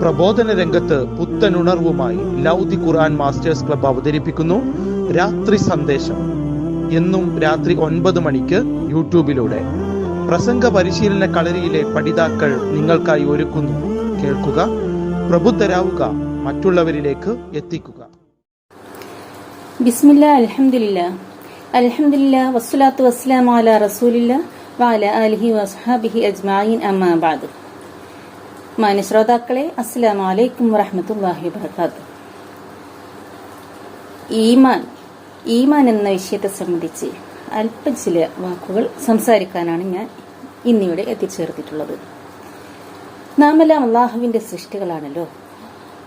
പ്രബോധന രംഗത്ത് പുത്തനുണർവുമായി ലൗദി ഖുർആൻ masters club അവതരിപ്പിക്കുന്നു. രാത്രി സന്ദേശം. എന്നും രാത്രി ഒൻപത് മണിക്ക് യൂട്യൂബിലൂടെ. പ്രസംഗ പരിശീലന കളരിയിലെ പഠിതാക്കൾ നിങ്ങൾക്കായി ഒരുക്കുന്നു. കേൾക്കുക പ്രബുദ്ധരാവുക മറ്റുള്ളവരിലേക്ക് എത്തിക്കുക. ബിസ്മില്ല അലഹമില്ല അലഹമില്ല വസ്സലാത്തു വസ്സലാം അല റസൂലില്ല വാല അലിഹി വസ്ഹാബിഹി അജ്മായിൻ അമ്മാ ബാദ്. മാന്യ ശ്രോതാക്കളെ അസ്സലാമു അലൈക്കും വറഹ്മത്തുള്ളാഹി വബറകാതുഹു. ഈമാൻ ഈമാൻ എന്ന വിഷയത്തെ സംബന്ധിച്ച് അല്പം ചില വാക്കുകൾ സംസാരിക്കാനാണ് ഞാൻ ഇന്നിവിടെ എത്തിച്ചേർത്തിട്ടുള്ളത്. നാമെല്ലാം അള്ളാഹുവിന്റെ സൃഷ്ടികളാണല്ലോ.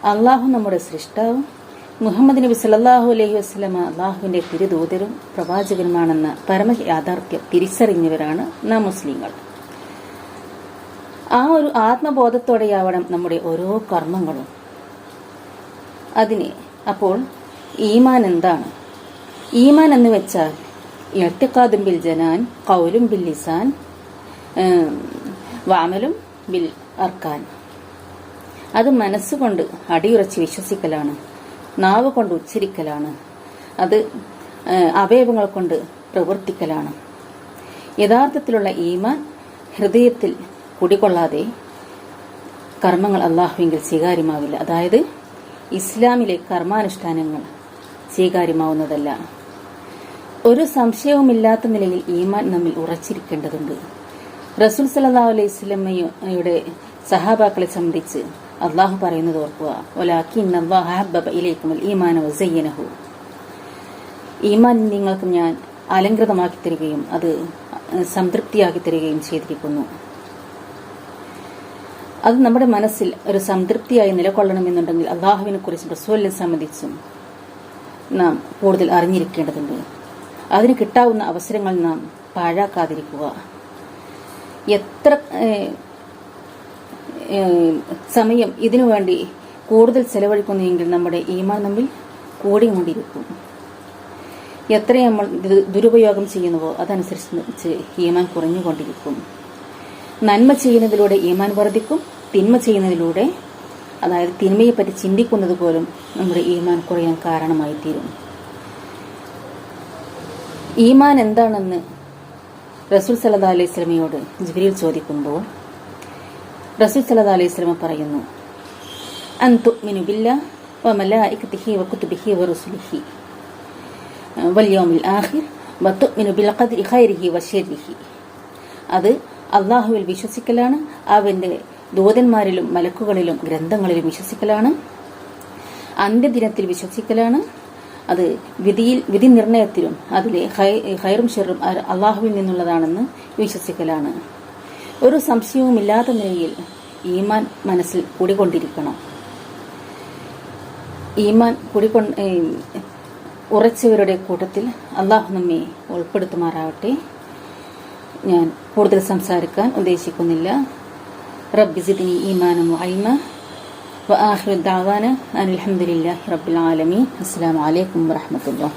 അള്ളാഹു നമ്മുടെ സൃഷ്ടാവും. മുഹമ്മദ് നബി സല്ലല്ലാഹു അലൈഹി വസ്ലമ അള്ളാഹുവിന്റെ തിരുദൂതരും പ്രവാചകനുമാണെന്ന പരമ യാഥാർത്ഥ്യം തിരിച്ചറിഞ്ഞവരാണ് നാം മുസ്ലിങ്ങൾ. ആ ഒരു ആത്മബോധത്തോടെയാവണം നമ്മുടെ ഓരോ കർമ്മങ്ങളും. അതിന് അപ്പോൾ ഈമാൻ എന്താണ്? ഈമാൻ എന്ന് വെച്ചാൽ ഇഴത്തിക്കാതും ബിൽ ജനാൻ കൗലും ബിൽ ലിസാൻ വാമലും ബിൽ അർക്കാൻ. അത് മനസ്സുകൊണ്ട് അടിയുറച്ച് വിശ്വസിക്കലാണ് നാവ് കൊണ്ട് ഉച്ചരിക്കലാണ് അത് അവയവങ്ങൾ കൊണ്ട് പ്രവർത്തിക്കലാണ്. യഥാർത്ഥത്തിലുള്ള ഈമാൻ ഹൃദയത്തിൽ കുടികൊള്ളാതെ കർമ്മങ്ങൾ അള്ളാഹുവിങ്കിൽ സ്വീകാര്യമാവില്ല. അതായത് ഇസ്ലാമിലെ കർമാനുഷ്ഠാനങ്ങൾ സ്വീകാര്യമാവുന്നതല്ല. ഒരു സംശയവുമില്ലാത്ത നിലയിൽ ഈമാൻ നമ്മിൽ ഉറച്ചിരിക്കേണ്ടതുണ്ട്. റസൂൽ സല്ലല്ലാഹു അലൈഹി സ്വലമ്മയുടെ സഹാബാക്കളെ സംബന്ധിച്ച് അള്ളാഹു പറയുന്നത് ഓർക്കുക. ഈമാൻ നിങ്ങൾക്ക് ഞാൻ അലങ്കൃതമാക്കി തരികയും അത് സംതൃപ്തിയാക്കി തരികയും ചെയ്തിരിക്കുന്നു. അത് നമ്മുടെ മനസ്സിൽ ഒരു സംതൃപ്തിയായി നിലകൊള്ളണമെന്നുണ്ടെങ്കിൽ അള്ളാഹുവിനെ കുറിച്ചും റസൂലിനെ സംബന്ധിച്ചും നാം കൂടുതൽ അറിഞ്ഞിരിക്കേണ്ടതുണ്ട്. അതിന് കിട്ടാവുന്ന അവസരങ്ങൾ നാം പാഴാക്കാതിരിക്കുക. എത്ര സമയം ഇതിനു വേണ്ടി കൂടുതൽ ചെലവഴിക്കുന്നുവെങ്കിൽ നമ്മുടെ ഈമാൻ നമ്മിൽ കൂടിക്കൊണ്ടിരിക്കും. എത്ര നമ്മൾ ദുരുപയോഗം ചെയ്യുന്നുവോ അതനുസരിച്ച് ഈമാൻ കുറഞ്ഞുകൊണ്ടിരിക്കും. നന്മ ചെയ്യുന്നതിലൂടെ ഈമാൻ വർദ്ധിക്കും തിന്മ ചെയ്യുന്നതിലൂടെ അതായത് തിന്മയെപ്പറ്റി ചിന്തിക്കുന്നത് പോലും നമ്മുടെ ഈമാൻ കുറയാൻ കാരണമായി തീരും ഈമാൻ എന്താണെന്ന് റസൂൽ സല്ലല്ലാഹു അലൈഹി സ്വലമയോട് ജിബ്രീൽ ചോദിക്കുമ്പോൾ റസൂൽ സല്ലല്ലാഹു അലൈഹി സ്വലമ പറയുന്നു ഖൈരിഹി വശർരിഹി അത് അള്ളാഹുവിൽ വിശ്വസിക്കലാണ് അവന്റെ ദൂതന്മാരിലും മലക്കുകളിലും ഗ്രന്ഥങ്ങളിലും വിശ്വസിക്കലാണ്. അന്ത്യദിനത്തിൽ വിശ്വസിക്കലാണ്. അത് വിധിയിൽ വിധി നിർണയത്തിലും അതിലെ ഹൈറും ഷെറും അള്ളാഹുവിൽ നിന്നുള്ളതാണെന്ന് വിശ്വസിക്കലാണ്. ഒരു സംശയവുമില്ലാത്ത നിലയിൽ ഈമാൻ മനസ്സിൽ കൂടിക്കൊണ്ടിരിക്കണം. ഈമാൻ കൂടിക്കൊണ്ട് ഉറച്ചവരുടെ കൂട്ടത്തിൽ അള്ളാഹു നമ്മെ ഉൾപ്പെടുത്തുമാറാവട്ടെ. ഞാൻ കൂടുതൽ സംസാരിക്കാൻ ഉദ്ദേശിക്കുന്നില്ല. رب زدني إيمانا وعلما. وآخر الدعوانا أن الحمد لله رب العالمين. السلام عليكم ورحمة الله.